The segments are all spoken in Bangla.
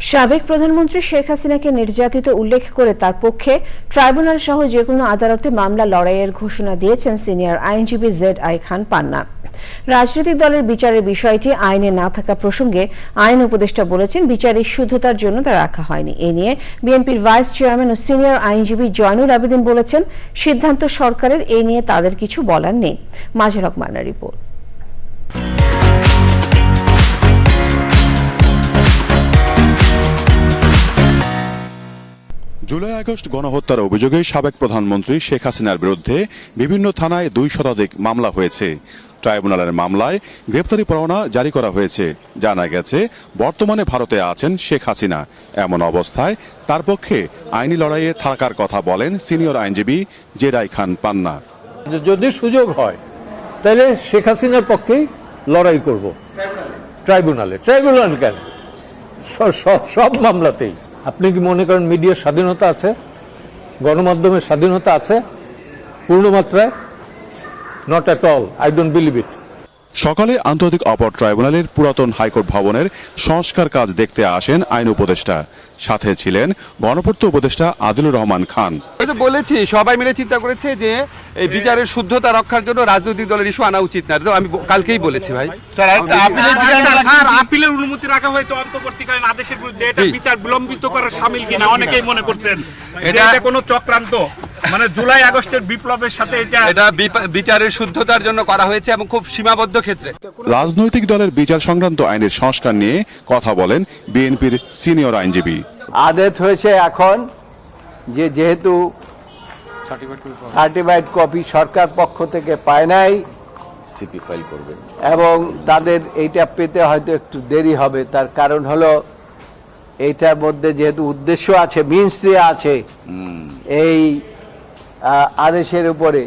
সাবেক প্রধানমন্ত্রী শেখ হাসিনাকে নির্যাতিত উল্লেখ করে তার পক্ষে ট্রাইব্যুনাল সহ যেকোনো আদালতে মামলা লড়াইয়ের ঘোষণা দিয়েছেন সিনিয়র আইনজীবী জেড আই খান পান্না। রাজনৈতিক দলের বিচারের বিষয়টি আইনে না থাকা প্রসঙ্গে আইন উপদেষ্টা বলেছেন, বিচারের শুদ্ধতার জন্য তা রাখা হয়নি। এ নিয়ে বিএনপির ভাইস চেয়ারম্যান ও সিনিয়র আইনজীবী জয়নুল আবেদিন বলেছেন, সিদ্ধান্ত সরকারের, এ নিয়ে তাদের কিছু বলার নেই। মাজুর হক মান্নার রিপোর্ট। জুলাই আগস্ট গণহত্যার অভিযোগে সাবেক প্রধানমন্ত্রী শেখ হাসিনার বিরুদ্ধে বিভিন্ন থানায় দুই শতাধিক মামলা হয়েছে। ট্রাইব্যুনালের মামলায় গ্রেপ্তারি পরোয়ানা জারি করা হয়েছে। জানা গেছে, বর্তমানে ভারতে আছেন শেখ হাসিনা। এমন অবস্থায় তার পক্ষে আইনি লড়াইয়ে থাকার কথা বলেন সিনিয়র আইনজীবী জেরাই খান পান্না। যদি সুযোগ হয়, তাহলে শেখ হাসিনার পক্ষেই লড়াই করব। ট্রাইব্যুনালে। ট্রাইব্যুনাল কেন? সব মামলাতেই। আপনি কি মনে করেন মিডিয়ার স্বাধীনতা আছে? গণমাধ্যমের স্বাধীনতা আছে? পূর্ণমাত্রায়? Not at all I don't believe it সকালে আন্তর্জাতিক অপর ট্রাইব্যুনালের পুরাতন হাইকোর্ট ভবনের সংস্কার কাজ দেখতে আসেন আইন উপদেষ্টা। সাথে ছিলেন গণপূর্ত উপদেষ্টা আদিলুর রহমান খান। তো বলেছি সবাই মিলে চিন্তা করেছে যে এই বিচারের শুদ্ধতা রক্ষার জন্য রাজনৈতিক দলের ইস্যু আনা উচিত না। তো আমি কালকেই বলেছি ভাই। আপিলের অনুমতি রাখা হয়েছে অন্তর্বর্তীকালীন আদেশের বিরুদ্ধে। এটা বিচার বিলম্বিত করার সামিল কিনা? অনেকেই মনে করছেন এটা কোনো চক্রান্ত। মানে জুলাই আগস্টের বিপ্লবের সাথে এটা এটা বিচারের শুদ্ধতার জন্য করা হয়েছে এবং খুব সীমাবদ্ধ ক্ষেত্রে। রাজনৈতিক দলের বিচার সংক্রান্ত আইনের সংস্কার নিয়ে কথা বলেন বিএনপির সিনিয়র আইনজীবী। আদেশ হয়েছে এখন যে যেহেতু সার্টিফাইড কপি সরকার পক্ষ থেকে পায় নাই সিপি ফাইল করবে। এবং তাদের এইটা পেতে হয়তো একটু দেরি হবে। তার কারণ হলো এইটার মধ্যে যেহেতু উদ্দেশ্য আছে মিনস আছে এই আদেশের উপরে।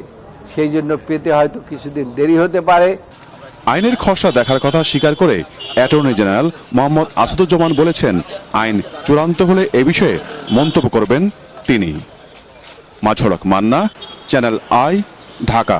সেই জন্য পেতে হয়তো কিছুদিন দেরি হতে পারে। আইনের খসড়া দেখার কথা স্বীকার করে অ্যাটর্নি জেনারেল মোহাম্মদ আসাদুজ্জামান বলেছেন, আইন চূড়ান্ত হলে এ বিষয়ে মন্তব্য করবেন তিনি। মাঝরক মান্না, চ্যানেল আই, ঢাকা।